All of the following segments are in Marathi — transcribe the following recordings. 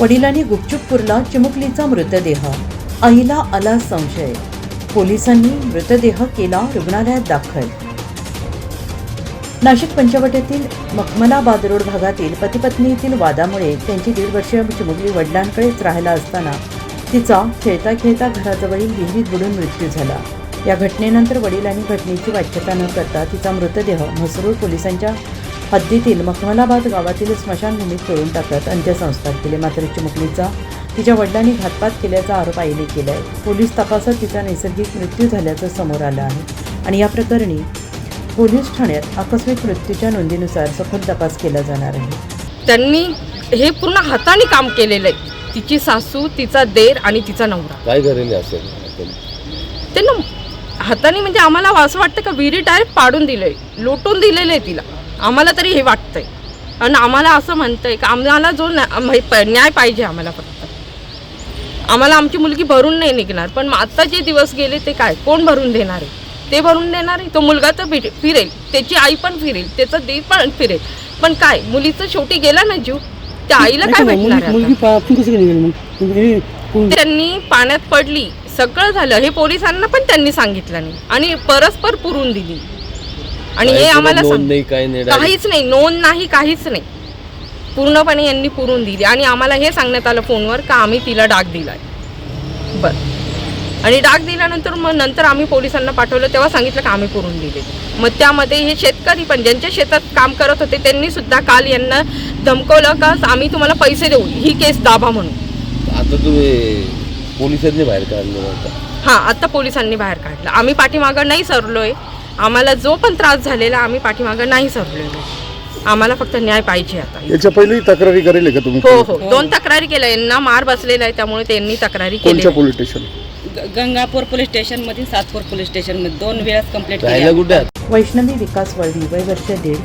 वडिलांनी गुपचूप पुरला चिमुकलीचा मृतदेह. आईला आला संशय. पोलिसांनी मृतदेह केला रुग्णालयात दाखल. नाशिक पंचवटीतील मखमलाबाद रोड भागातील पतीपत्नीतील वादामुळे त्यांची दीड वर्षीय चिमुकली वडिलांकडेच राहायला असताना तिचा खेळता खेळता घराजवळील विहिरीत बुडून मृत्यू झाला. या घटनेनंतर वडिलांनी घटनेची वाच्यता न करता तिचा मृतदेह म्हसरूळ पोलिसांच्या हद्दीतील मखमलाबाद गावातील स्मशानभूमीत तोडून टाकत अंत्यसंस्कार केले. मात्र चिमुकलीचा तिच्या वडिलांनी घातपात केल्याचा आरोप आईने केला आहे पोलीस तपासात तिचा नैसर्गिक मृत्यू झाल्याचं समोर आलं आहे. आणि या प्रकरणी पोलीस ठाण्यात आकस्मिक मृत्यूच्या नोंदीनुसार सखोल तपास केला जाणार आहे. त्यांनी हे पूर्ण हाताने काम केलेलं आहे. तिची सासू तिचा देर आणि तिचा नवरा. काय करेल असेल? त्यांना हाताने म्हणजे आम्हाला असं वाटतं का विहिरी डायरेक्ट पाडून दिलंय लोटून दिलेलं आहे तिला. आम्हाला तरी हे वाटतंय. आणि आम्हाला असं म्हणतंय की आम्हाला जो न्याय पाहिजे आम्हाला फक्त. आम्हाला आमची मुलगी भरून नाही निघणार पण आता जे दिवस गेले ते काय? कोण भरून देणार आहे? ते भरून देणार आहे? तो मुलगा तर फिरे- फिरेल. त्याची आई पण फिरेल. त्याचा देव पण फिरेल. पण काय? मुलीचं शेवटी गेला ना जीव. त्या आईला काय भेटणार म्हणजे त्यांनी पाण्यात पडली. सगळं झालं. हे पोलिसांना पण त्यांनी सांगितलं नाही. आणि परस्पर पुरून दिली. आणि हे आम्हाला नोंद सांग- नाही काय नाही direct. काहीच नाही नोंद नाही काहीच नाही. पूर्णपणे यांनी पुरून दिली. आणि आम्हाला हे सांगण्यात आलं फोनवर का आम्ही तिला डाग दिलाय. बर. आणि डाग दिल्यानंतर मग नंतर आम्ही पोलिसांना पाठवलं तेव्हा सांगितलं का आम्ही पुरून दिले. मग त्यामध्ये हे शेतकरी पण ज्यांच्या शेतात काम करत होते त्यांनी सुद्धा काल यांना धमकवलं का आम्ही तुम्हाला पैसे देऊ ही केस दाबा म्हणून. आता तुम्ही पोलिसांनी बाहेर काढलं आता हां आता पोलिसांनी बाहेर काढलं. आम्ही पाठीमागं नाही सरलोय. आम्हाला जो पण त्रास झालेला आम्ही पाठीमागं नाही सरलेलो. आम्हाला फक्त न्याय पाहिजे आता. याच्या पहिली तक्रारी करेल का तुम्ही? हो हो. दोन तक्रारी केल्या. यांना मार बसलेला आहे त्यामुळे त्यांनी तक्रारी केली. Police station? ग- गंगापूर पोलीस स्टेशनमध्ये सातपूर पोलीस स्टेशनमध्ये दोन वेळास कंप्लेंट केली? वैष्णवी विकास वळवी वय वर्ष दीड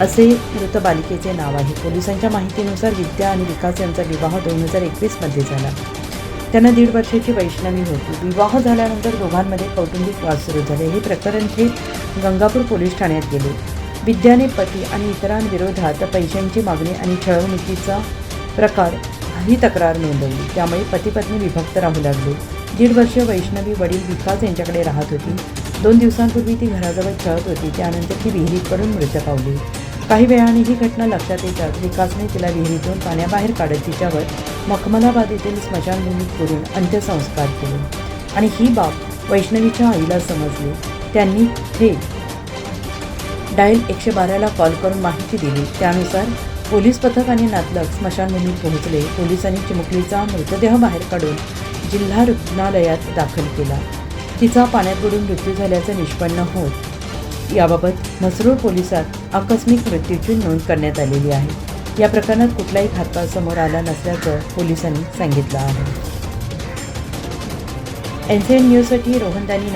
असे मृत बालिकेचे नाव आहे. पोलिसांच्या माहितीनुसार विद्या आणि विकास यांचा विवाह दोन हजार एकवीसमध्ये झाला. त्यांना दीड वर्षाची वैष्णवी होती. विवाह झाल्यानंतर दोघांमध्ये कौटुंबिक वाद सुरू झाले. हे प्रकरण थेट गंगापूर पोलीस ठाण्यात गेले. विद्याने पती आणि इतरांविरोधात पैशांची मागणी आणि छळवणुकीचा प्रकार ही तक्रार नोंदवली. त्यामुळे पती पत्नी विभक्त राहू लागले. दीड वर्ष वैष्णवी वडील विकास यांच्याकडे राहत होती. दोन दिवसांपूर्वी ती घराजवळ खेळत होती. त्यानंतर ती विहिरीत पडून मृत पावली. काही वेळाने ही घटना लक्षात येताच विकासने तिला विहिरीतून पाण्याबाहेर काढत तिच्यावर मखमलाबाद येथील स्मशानभूमीत करून अंत्यसंस्कार केले. आणि ही बाब वैष्णवीच्या आईला समजली. त्यांनी थेट डायल एकशे बाराला कॉल करून माहिती दिली. त्यानुसार पोलीस पथक आणि नातलग स्मशानभूमीत पोहोचले. पोलिसांनी चिमुकलीचा मृतदेह बाहेर काढून जिल्हा रुग्णालयात दाखल केला. तिचा पाण्यात बुडून मृत्यू झाल्याचं निष्पन्न होत याबाबत म्हसरूळ पोलिसात आकस्मिक मृत्यूची नोंद करण्यात आलेली आहे. या प्रकरणात कुठलाही घातपात समोर आला नसल्याचं पोलिसांनी सांगितलं आहे. एन सी एन न्यूजसाठी रोहनदानी